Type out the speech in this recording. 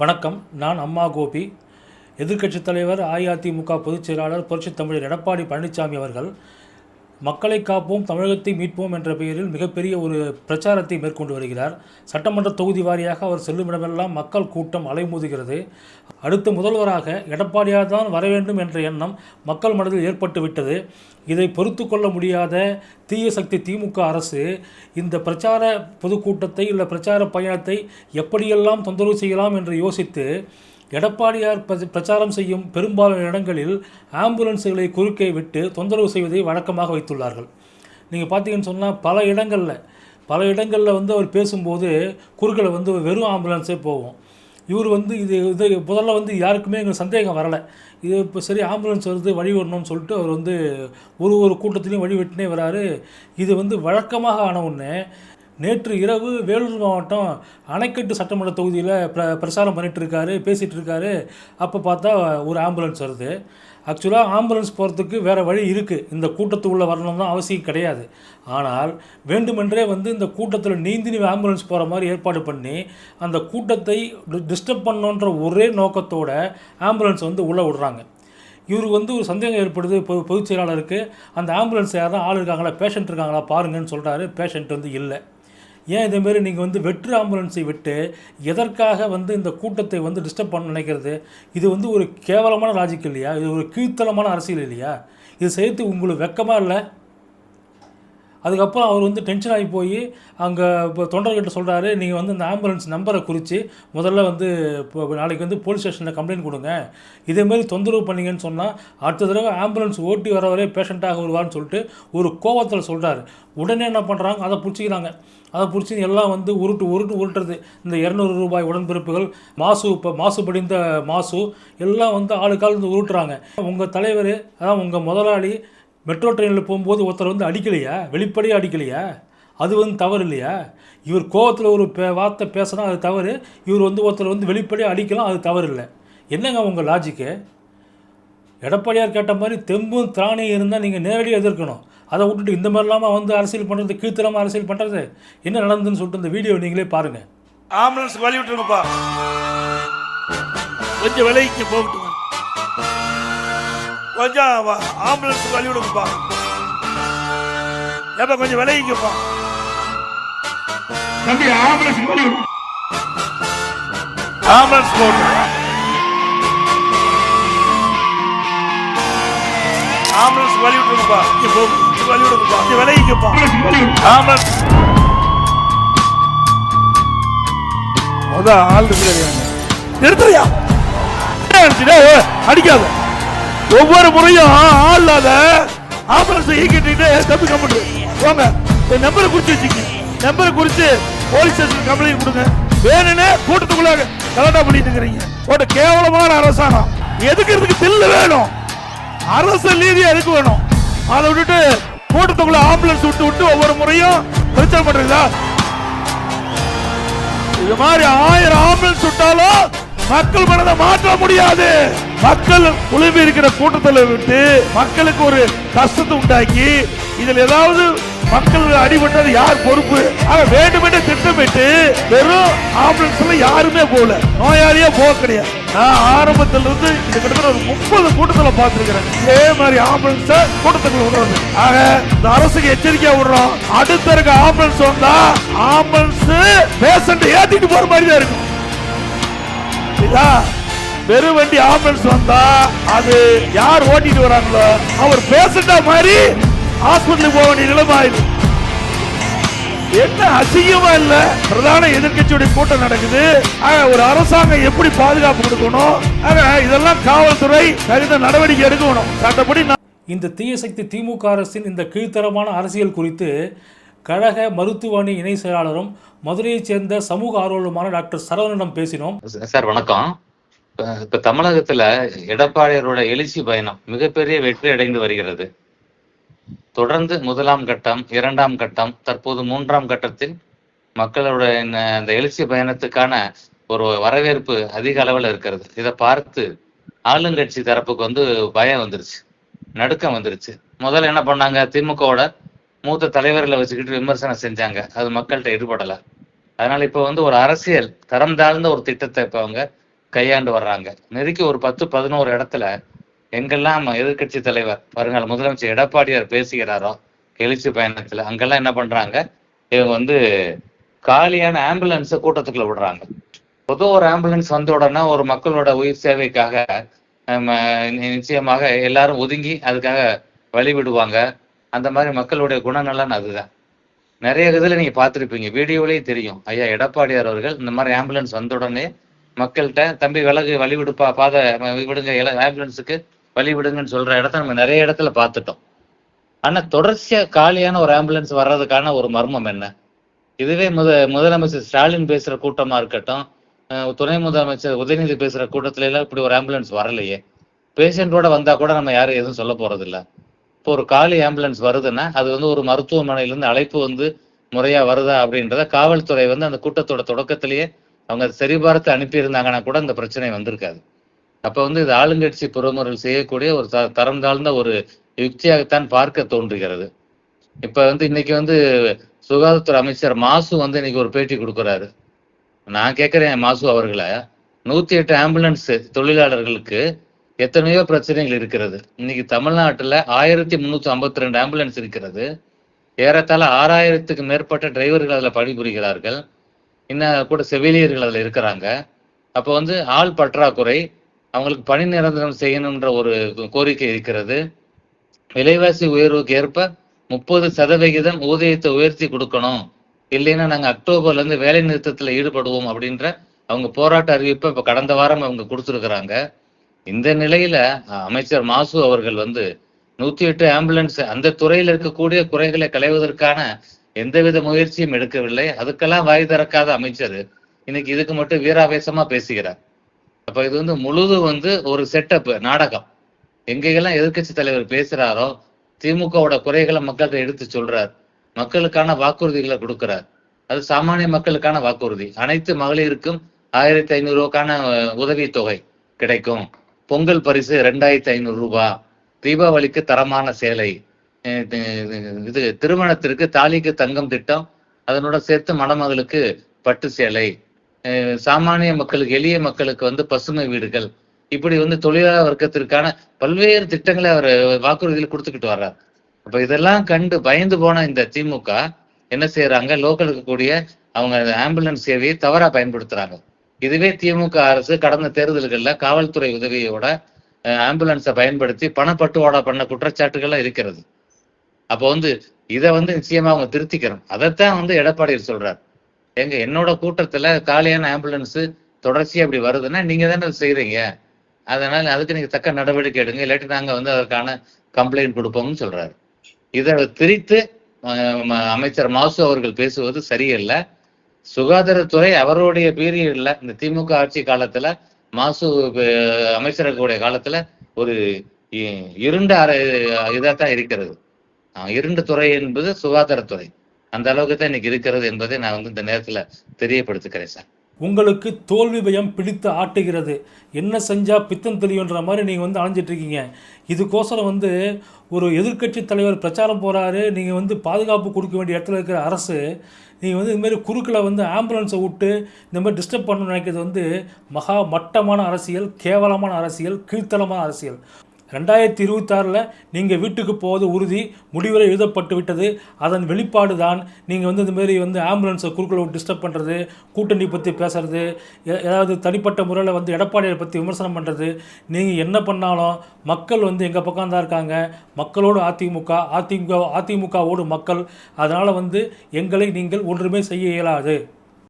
வணக்கம். நான் அம்மா கோபி. எதிர்க்கட்சித் தலைவர் அஇஅதிமுக பொதுச் செயலாளர் புரட்சித் தமிழர் எடப்பாடி பழனிசாமி அவர்கள் மக்களை காப்போம் தமிழகத்தை மீட்போம் என்ற பெயரில் மிகப்பெரிய ஒரு பிரச்சாரத்தை மேற்கொண்டு வருகிறார். சட்டமன்ற தொகுதி வாரியாக அவர் செல்லும் இடமெல்லாம் மக்கள் கூட்டம் அலைமோதுகிறது. அடுத்த முதல்வராக எடப்பாடியார் தான் வர வேண்டும் என்ற எண்ணம் மக்கள் மனதில் ஏற்பட்டுவிட்டது இதை பொறுத்து கொள்ள முடியாத தீய சக்தி திமுக அரசு இந்த பிரச்சார பொதுக்கூட்டத்தை இல்லை பிரச்சார பயணத்தை எப்படியெல்லாம் தொந்தரவு செய்யலாம் என்று யோசித்து எடப்பாடியார் பிரச்சாரம் செய்யும் பெரும்பாலான இடங்களில் ஆம்புலன்ஸுகளை குறுக்கே விட்டு தொந்தரவு செய்வதை வழக்கமாக வைத்துள்ளார்கள். நீங்கள் பார்த்தீங்கன்னு சொன்னால் பல இடங்களில் பல இடங்களில் வந்து அவர் பேசும்போது குறுக்கில் வந்து வெறும் ஆம்புலன்ஸே போவோம் இவர் வந்து இது இது முதல்ல வந்து யாருக்குமே எங்களுக்கு சந்தேகம் வரலை. இது இப்போ சரி ஆம்புலன்ஸ் வருது வழி வரணும்னு சொல்லிட்டு அவர் வந்து ஒரு ஒரு கூட்டத்திலையும் வழி வெட்டினே வராரு. இது வந்து வழக்கமாக ஆன உடனே நேற்று இரவு வேலூர் மாவட்டம் அணைக்கட்டு சட்டமன்ற தொகுதியில் பிர பிரச்சாரம் பண்ணிட்டு இருக்காரு பேசிகிட்டு இருக்காரு அப்போ பார்த்தா ஒரு ஆம்புலன்ஸ் வருது. ஆக்சுவலாக ஆம்புலன்ஸ் போகிறதுக்கு வேறு வழி இருக்குது இந்த கூட்டத்துக்குள்ளே வரணும் தான் அவசியம் கிடையாது. ஆனால் வேண்டுமென்றே வந்து இந்த கூட்டத்தில் நீந்தி ஆம்புலன்ஸ் போகிற மாதிரி ஏற்பாடு பண்ணி அந்த கூட்டத்தை டிஸ்டர்ப் பண்ணணுன்ற ஒரே நோக்கத்தோட ஆம்புலன்ஸ் வந்து உள்ளே விடுறாங்க. இவருக்கு வந்து ஒரு சந்தேகம் ஏற்படுது. பொது பொதுச் செயலாளருக்கு அந்த ஆம்புலன்ஸ் யாரும் ஆள் இருக்காங்களா பேஷண்ட் இருக்காங்களா பாருங்கன்னு சொல்கிறாரு பேஷண்ட் வந்து இல்லை. ஏன் இதேமாரி நீங்கள் வந்து வெற்று ஆம்புலன்ஸை விட்டு எதற்காக வந்து இந்த கூட்டத்தை வந்து டிஸ்டர்ப் பண்ண நினைக்கிறது? இது வந்து ஒரு கேவலமான லாஜிக் இல்லையா? இது ஒரு கீழ்த்தலமான அரசியல் இல்லையா? இது செய்யறது உங்களுக்கு வெக்கமாக இல்லை? அதுக்கப்புறம் அவர் வந்து டென்ஷன் ஆகி போய் அங்கே இப்போ தொண்டர்கிட்ட சொல்கிறாரு நீங்கள் வந்து இந்த ஆம்புலன்ஸ் நம்பரை குறித்து முதல்ல வந்து இப்போ நாளைக்கு வந்து போலீஸ் ஸ்டேஷனில் கம்ப்ளைண்ட் கொடுங்க. இதேமாரி தொந்தரவு பண்ணீங்கன்னு சொன்னால் அடுத்த தடவை ஆம்புலன்ஸ் ஓட்டி வரவரே பேஷண்ட்டாக வருவார்னு சொல்லிட்டு ஒரு கோவத்தில் சொல்கிறாரு உடனே என்ன பண்ணுறாங்க அதை பிடிச்சிக்கிறாங்க. அதை பிடிச்சி எல்லாம் வந்து உருட்டு உருட்டு உருட்டுறது. இந்த இரநூறு ரூபாய் உடன்பிறப்புகள் மாசு இப்போ மாசுபடிந்த மாசு எல்லாம் வந்து ஆளுக்கால் வந்து உருட்டுறாங்க. உங்கள் தலைவர் அதான் உங்கள் முதலாளி மெட்ரோ ட்ரெயினில் போகும்போது ஒருத்தர் வந்து அடிக்கலையா? வெளிப்படையாக அடிக்கலையா? அது வந்து தவறு இல்லையா? இவர் கோவத்தில் ஒரு பே வார்த்தை பேசினா அது தவறு. இவர் வந்து ஒருத்தர் வந்து வெளிப்படையாக அடிக்கலாம் அது தவறு இல்லை. என்னங்க உங்கள் லாஜிக்கு எடப்பாடியார் கேட்ட மாதிரி தெம்பும் திராணியும் இருந்தால் நீங்கள் நேரடியாக எதிர்க்கணும். அதை விட்டுட்டு இந்த மாதிரிலாமா வந்து அரசியல் பண்ணுறது கீழ்த்தரமாக அரசியல் பண்ணுறது என்ன நடந்ததுன்னு சொல்லிட்டு இந்த வீடியோ நீங்களே பாருங்கள் ஆம்புலன்ஸ் வழி விட்டுருங்கப்பா. கொஞ்சம் விலைக்கு போகட்டும். கொஞ்சம் ஆம்புலன்ஸ் வழி விடுங்கப்பா. ஏப்பா கொஞ்சம் விலைக்குப்பா. தம்பி ஆம்புலன்ஸ். ஆம்புலன்ஸ் போகட்டும். ஆம்புலன்ஸ் வழி விட்டுருங்கப்பா. இங்க போகும் வழி விடுங்கப்பா இங்க ஆம்புலன்ஸ் வழி விடு. ஆம்புலன்ஸ் முத ஆள் இருக்கிறாங்க நிறுத்துறியா அடிக்காத. ஒவ்வொரு முறையும் ஆள் ஆம்புலன்ஸ் ஈக்கிட்டு தம்பி கம்பெனி போங்க என் நம்பரை குறிச்சு வச்சுக்க. நம்பரை குறிச்சு போலீஸ் ஸ்டேஷன் கம்ப்ளைண்ட் கொடுங்க. வேணும்னே கூட்டத்துக்குள்ள கலண்டா பண்ணிட்டு இருக்கிறீங்க. ஒரு கேவலமான அரசாங்கம். எதுக்கு இதுக்கு தில்லு வேணும்? அரசு நீதியா எதுக்கு வேணும்? அதை விட்டுட்டு கூட்டத்துக்குள்ள ஆம்புலன்ஸ் விட்டு விட்டு ஒவ்வொரு முறையும் பிரச்சனை பண்றீங்களா? இது மாதிரி ஆயிரம் ஆம்புலன்ஸ் விட்டாலும் மக்கள் மனதை மாற்ற முடியாது. மக்கள் குழுமி இருக்கிற கூட்டத்தில் விட்டு மக்களுக்கு ஒரு கஷ்டத்தை உண்டாக்கி இதில் ஏதாவது மக்கள் அடிபட்டது யார் பொறுப்பு? வேண்டும் வேண்டுமென்றே திட்டமிட்டு வெறும் ஆம்புலன்ஸ்ல யாருமே போகல. நோயாளியே போக கிடையாது. நான் ஆரம்பத்துல இருந்து இந்த கிட்டத்தட்ட ஒரு முப்பது கூட்டத்துல பார்த்திருக்கிறேன். இதே மாதிரி ஆம்புலன்ஸ் கூட்டத்துக்குள்ள விடுறது. ஆக இந்த அரசுக்கு எச்சரிக்கையா விடுறோம். அடுத்த இருக்க ஆம்புலன்ஸ் வந்தா ஆம்புலன்ஸ் பேஷண்ட் ஏத்திட்டு போற மாதிரி தான் இருக்கும். புரியுதா? வெறும் வண்டி ஆம்புலன்ஸ் வந்தா அது யார் ஓட்டிட்டு வராங்களோ அவர் பேஷண்டா மாதிரி ஹாஸ்பிட்டலுக்கு போக வேண்டிய நிலைமை ஆயிடுது என்ன அசிங்கமா இல்ல? பிரதான எதிர்க்கட்சியுடைய கூட்டம் நடக்குது. ஒரு அரசாங்கம் எப்படி பாதுகாப்பு கொடுக்கணும்? ஆக இதெல்லாம் காவல்துறை தகுந்த நடவடிக்கை எடுக்கணும். சட்டப்படி நான் இந்த தீய சக்தி திமுக அரசின் இந்த கீழ்த்தரமான அரசியல் குறித்து கழக மருத்துவ அணி இணை செயலாளரும் மதுரையைச் சேர்ந்த சமூக ஆர்வலருமான டாக்டர் சரவணனிடம் பேசினோம். சார் வணக்கம். இப்ப- இப்ப தமிழகத்துல எடப்பாடியாரோட எழுச்சி பயணம் மிகப்பெரிய வெற்றி அடைந்து வருகிறது. தொடர்ந்து முதலாம் கட்டம் இரண்டாம் கட்டம் தற்போது மூன்றாம் கட்டத்தில் மக்களோட இந்த- எழுச்சி பயணத்துக்கான ஒரு வரவேற்பு அதிக அளவில் இருக்கிறது. இதை பார்த்து ஆளுங்கட்சி தரப்புக்கு வந்து பயம் வந்துருச்சு நடுக்கம் வந்துருச்சு. முதல்ல என்ன பண்ணாங்க? திமுகவோட மூத்த தலைவர்களை வச்சுக்கிட்டு விமர்சனம் செஞ்சாங்க. அது மக்கள்கிட்ட ஈடுபடல. அதனால இப்ப வந்து ஒரு அரசியல் தரம் தாழ்ந்த ஒரு திட்டத்தை இப்ப அவங்க கையாண்டு வர்றாங்க. நெருக்கி ஒரு பத்து பதினோரு இடத்துல எங்கெல்லாம் எதிர்க்கட்சி தலைவர் வருங்கால முதலமைச்சர் எடப்பாடியார் பேசுகிறாரோ எழுச்சி பயணத்துல அங்கெல்லாம் என்ன பண்றாங்க? இவங்க வந்து காலியான ஆம்புலன்ஸை கூட்டத்துக்குள்ள விடுறாங்க. பொதுவாக ஒரு ஆம்புலன்ஸ் வந்த உடனே ஒரு மக்களோட உயிர் சேவைக்காக நம்ம நிச்சயமாக எல்லாரும் ஒதுங்கி அதுக்காக வழி விடுவாங்க. அந்த மாதிரி மக்களுடைய குணநலன் அதுதான். நிறைய இதில் நீங்க பார்த்துருப்பீங்க. வீடியோலயும் தெரியும். ஐயா எடப்பாடியார் அவர்கள் இந்த மாதிரி ஆம்புலன்ஸ் வந்த உடனே மக்கள்கிட்ட தம்பி விலகு வழி விடுப்பா பாதை விடுங்க எல்லாம் ஆம்புலன்ஸுக்கு வழி விடுங்கன்னு சொல்ற இடத்த நம்ம நிறைய இடத்துல பார்த்துட்டோம். ஆனா தொடர்ச்சியா காலியான ஒரு ஆம்புலன்ஸ் வர்றதுக்கான ஒரு மர்மம் என்ன? இதுவே முத முதலமைச்சர் ஸ்டாலின் பேசுற கூட்டமா இருக்கட்டும் துணை முதலமைச்சர் உதயநிதி பேசுற கூட்டத்துல எல்லாம் இப்படி ஒரு ஆம்புலன்ஸ் வரலையே. பேஷண்டோட வந்தா கூட நம்ம யாரும் எதுவும் சொல்ல போறது இல்ல இப்போ ஒரு காலி ஆம்புலன்ஸ் வருதுன்னா அது வந்து ஒரு மருத்துவமனையில இருந்து அழைப்பு வந்து முறையா வருதா அப்படின்றத காவல்துறை வந்து அந்த கூட்டத்தோட தொடக்கத்திலேயே அவங்க சரிபார்த்து அனுப்பியிருந்தாங்கன்னா கூட அந்த பிரச்சனை வந்திருக்காது. அப்ப வந்து இது ஆளுங்கட்சி பிரமுகர்கள் செய்யக்கூடிய ஒரு த- தரம் தாழ்ந்த ஒரு யுக்தியாகத்தான் பார்க்க தோன்றுகிறது. இப்ப வந்து இன்னைக்கு வந்து சுகாதாரத்துறை அமைச்சர் மாசு வந்து இன்னைக்கு ஒரு பேட்டி கொடுக்குறாரு. நான் கேட்கிறேன் மாசு அவர்களை. நூத்தி எட்டு ஆம்புலன்ஸ் தொழிலாளர்களுக்கு எத்தனையோ பிரச்சனைகள் இருக்கிறது. இன்னைக்கு தமிழ்நாட்டுல ஆயிரத்தி முன்னூத்தி ஐம்பத்தி ரெண்டு ஆம்புலன்ஸ் இருக்கிறது. ஏறத்தாழ ஆறாயிரத்துக்கு மேற்பட்ட டிரைவர்கள் அதுல பணிபுரிகிறார்கள். இன்னும் கூட செவிலியர்கள் அதுல இருக்கிறாங்க. அப்போ வந்து ஆள் பற்றாக்குறை அவங்களுக்கு பணி நிரந்தரம் செய்யணுன்ற ஒரு கோரிக்கை இருக்கிறது. விலைவாசி உயர்வுக்கு ஏற்ப முப்பது சதவிகிதம் ஊதியத்தை உயர்த்தி கொடுக்கணும். இல்லைன்னா நாங்கள் அக்டோபர்ல இருந்து வேலை நிறுத்தத்தில் ஈடுபடுவோம் அப்படின்ற அவங்க போராட்ட அறிவிப்பை இப்போ கடந்த வாரம் அவங்க கொடுத்துருக்குறாங்க. இந்த நிலையில அமைச்சர் மாசு அவர்கள் வந்து நூத்தி எட்டு ஆம்புலன்ஸ் அந்த துறையில் இருக்கக்கூடிய குறைகளை களைவதற்கான எந்தவித முயற்சியும் எடுக்கவில்லை. அதுக்கெல்லாம் வாய் திறக்காத அமைச்சர். இன்னைக்கு இதுக்கு மட்டும் வீராவேசமா பேசுகிறார். அப்ப இது வந்து முழுதும் வந்து ஒரு செட்டப் நாடகம். எங்கெல்லாம் எதிர்க்கட்சி தலைவர் பேசுறாரோ திமுகவோட குறைகளை மக்கள்கிட்ட எடுத்து சொல்றார். மக்களுக்கான வாக்குறுதிகளை கொடுக்கிறார். அது சாமானிய மக்களுக்கான வாக்குறுதி. அனைத்து மகளிருக்கும் ஆயிரத்தி ஐநூறு ரூபாய்க்கான உதவித்தொகை தொகை கிடைக்கும். பொங்கல் பரிசு ரெண்டாயிரத்தி ஐநூறு ரூபாய் தீபாவளிக்கு தரமான சேலை. இது- திருமணத்திற்கு தாலிக்கு தங்கம் திட்டம். அதனோட சேர்த்து மணமகளுக்கு பட்டு சேலை. சாமானிய மக்களுக்கு எளிய மக்களுக்கு வந்து பசுமை வீடுகள். இப்படி வந்து தொழிலாளர் வர்க்கத்திற்கான பல்வேறு திட்டங்களை அவர் வாக்குறுதியில் கொடுத்துக்கிட்டு வர்றார். அப்ப இதெல்லாம் கண்டு பயந்து போன இந்த திமுக என்ன செய்யறாங்க லோக்கலுக்கு கூடிய அவங்க ஆம்புலன்ஸ் சேவையை தவறா பயன்படுத்துறாங்க. இதுவே திமுக அரசு கடந்த தேர்தல்கள்ல காவல்துறை உதவியோட ஆம்புலன்ஸை பயன்படுத்தி பணப்பட்டுவாடா பண்ண குற்றச்சாட்டுகள்லாம் இருக்கிறது. அப்போ வந்து இதை வந்து நிச்சயமா அவங்க திருத்திக்கிறோம் அதைத்தான் வந்து எடப்பாடியில் சொல்றாரு. எங்க என்னோட கூட்டத்துல காலியான ஆம்புலன்ஸ் தொடர்ச்சியா அப்படி வருதுன்னா நீங்க தானே செய்யறீங்க அதனால அதுக்கு நீங்க தக்க நடவடிக்கை எடுங்க. இல்லாட்டி நாங்க வந்து அதற்கான கம்ப்ளைண்ட் கொடுப்போம்னு சொல்றாரு. இதை திரித்து அமைச்சர் மாசு அவர்கள் பேசுவது சரியில்லை. சுகாதாரத்துறை அவருடைய பீரியட்ல இந்த திமுக ஆட்சி காலத்துல மாசு அமைச்சர்களுடைய காலத்துல ஒரு இ- இருண்ட அறை தான் இருக்கிறது. இருண்ட துறை என்பது சுகாதாரத்துறை. அந்த அளவுக்கு தான் இன்னைக்கு இருக்கிறது என்பதை நான் வந்து இந்த நேரத்தில் தெரியப்படுத்துக்கிறேன் சார். உங்களுக்கு தோல்வி பயம் பிடித்து ஆட்டுகிறது. என்ன செஞ்சால் பித்தம் தெரியுன்ற மாதிரி நீங்கள் வந்து அலைஞ்சிட்டு இருக்கீங்க. இதுக்கோசரம் வந்து ஒரு எதிர்க்கட்சி தலைவர் பிரச்சாரம் போகிறாரு நீங்கள் வந்து பாதுகாப்பு கொடுக்க வேண்டிய இடத்துல இருக்கிற அரசு நீங்கள் வந்து இதுமாரி குறுக்கில் வந்து ஆம்புலன்ஸை விட்டு இந்த மாதிரி டிஸ்டர்ப் பண்ணணும்னு நினைக்கிறது வந்து மகா மட்டமான அரசியல் கேவலமான அரசியல் கீழ்த்தளமான அரசியல். ரெண்டாயிரத்தி இருபத்தாறில் நீங்கள் வீட்டுக்கு போவது உறுதி முடிவுரை எழுதப்பட்டு விட்டது. அதன் வெளிப்பாடு தான் நீங்கள் வந்து இந்த வந்து ஆம்புலன்ஸை குறுக்களை டிஸ்டர்ப் பண்ணுறது கூட்டணி பற்றி பேசுறது எ- ஏதாவது தனிப்பட்ட முறையில் வந்து எடப்பாடியை பற்றி விமர்சனம் பண்ணுறது நீங்கள் என்ன பண்ணாலும் மக்கள் வந்து எங்கள் பக்கம் தான் இருக்காங்க. மக்களோடு அதிமுக அதிமுக அதிமுகவோடு மக்கள். அதனால் வந்து எங்களை நீங்கள் ஒன்றுமே செய்ய இயலாது.